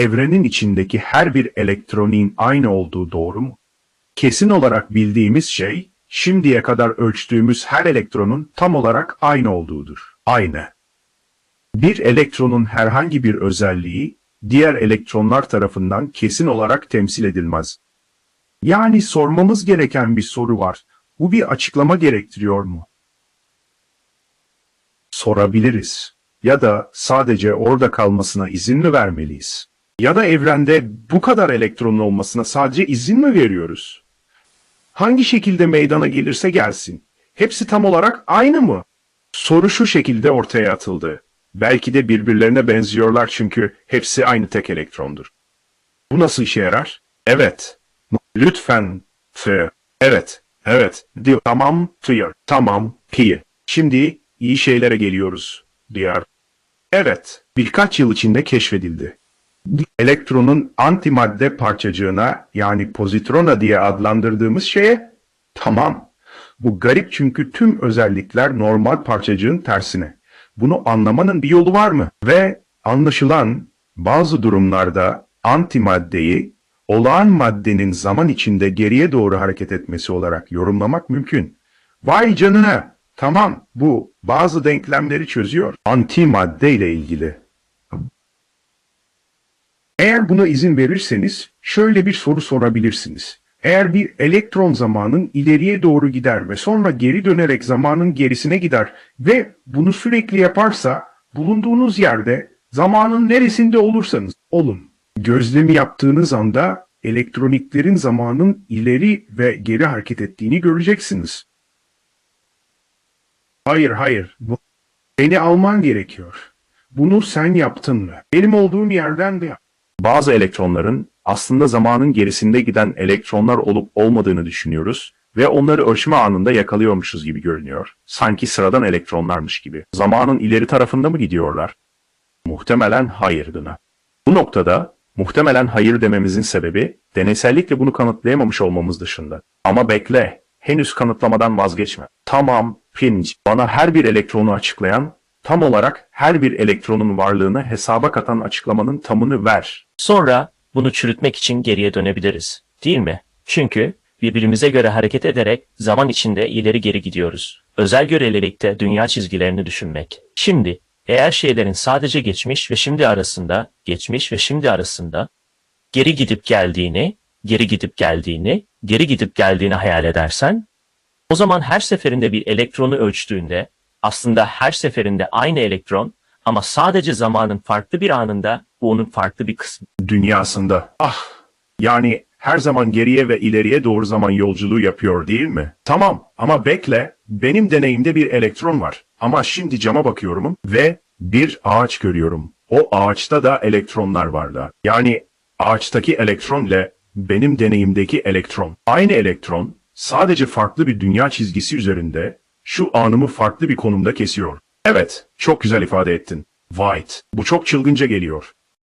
Evrenin içindeki her bir elektronin aynı olduğu doğru mu? Kesin olarak bildiğimiz şey, şimdiye kadar ölçtüğümüz her elektronun tam olarak aynı olduğudur. Aynı. Bir elektronun herhangi bir özelliği, diğer elektronlar tarafından kesin olarak temsil edilmez. Yani sormamız gereken bir soru var. Bu bir açıklama gerektiriyor mu? Sorabiliriz. Ya da sadece orada kalmasına izin mi vermeliyiz? Ya da evrende bu kadar elektronun olmasına sadece izin mi veriyoruz? Hangi şekilde meydana gelirse gelsin, hepsi tam olarak aynı mı? Soru şu şekilde ortaya atıldı. Belki de birbirlerine benziyorlar çünkü hepsi aynı tek elektrondur. Bu nasıl işe yarar? Evet. Lütfen. F. Evet. Evet. Diyor. Tamam. Fear. Tamam. Pi. Şimdi iyi şeylere geliyoruz. Diğer. Evet. Birkaç yıl içinde keşfedildi. Elektronun antimadde parçacığına yani pozitrona diye adlandırdığımız şeye tamam. Bu garip çünkü tüm özellikler normal parçacığın tersine. Bunu anlamanın bir yolu var mı? Ve anlaşılan bazı durumlarda antimaddeyi olağan maddenin zaman içinde geriye doğru hareket etmesi olarak yorumlamak mümkün. Vay canına! Tamam, bu bazı denklemleri çözüyor. Antimadde ile ilgili. Eğer buna izin verirseniz şöyle bir soru sorabilirsiniz. Eğer bir elektron zamanın ileriye doğru gider ve sonra geri dönerek zamanın gerisine gider ve bunu sürekli yaparsa bulunduğunuz yerde zamanın neresinde olursanız olun. Gözlemi yaptığınız anda elektroniklerin zamanın ileri ve geri hareket ettiğini göreceksiniz. Hayır hayır, bu beni alman gerekiyor. Bunu sen yaptın mı? Benim olduğum yerden de yap. Bazı elektronların aslında zamanın gerisinde giden elektronlar olup olmadığını düşünüyoruz ve onları ölçme anında yakalıyormuşuz gibi görünüyor. Sanki sıradan elektronlarmış gibi. Zamanın ileri tarafında mı gidiyorlar? Muhtemelen hayır Dına. Bu noktada muhtemelen hayır dememizin sebebi deneysellikle bunu kanıtlayamamış olmamız dışında. Ama bekle, henüz kanıtlamadan vazgeçme. Tamam, Finch, bana her bir elektronu açıklayan, tam olarak her bir elektronun varlığını hesaba katan açıklamanın tamını ver. Sonra bunu çürütmek için geriye dönebiliriz. Değil mi? Çünkü birbirimize göre hareket ederek zaman içinde ileri geri gidiyoruz. Özel görelilikte dünya çizgilerini düşünmek. Şimdi eğer şeylerin sadece geçmiş ve şimdi arasında, geçmiş ve şimdi arasında geri gidip geldiğini, geri gidip geldiğini, geri gidip geldiğini hayal edersen, o zaman her seferinde bir elektronu ölçtüğünde aslında her seferinde aynı elektron ama sadece zamanın farklı bir anında bu onun farklı bir kısmı. dünyasında. Ah, yani her zaman geriye ve ileriye doğru zaman yolculuğu yapıyor değil mi? Tamam ama bekle, benim deneyimde bir elektron var. Ama şimdi cama bakıyorum ve bir ağaç görüyorum. O ağaçta da elektronlar varlar. Yani ağaçtaki elektron benim deneyimdeki elektron. Aynı elektron sadece farklı bir dünya çizgisi üzerinde şu anımı farklı bir konumda kesiyor. Evet, çok güzel ifade ettin. White, bu çok çılgınca geliyor.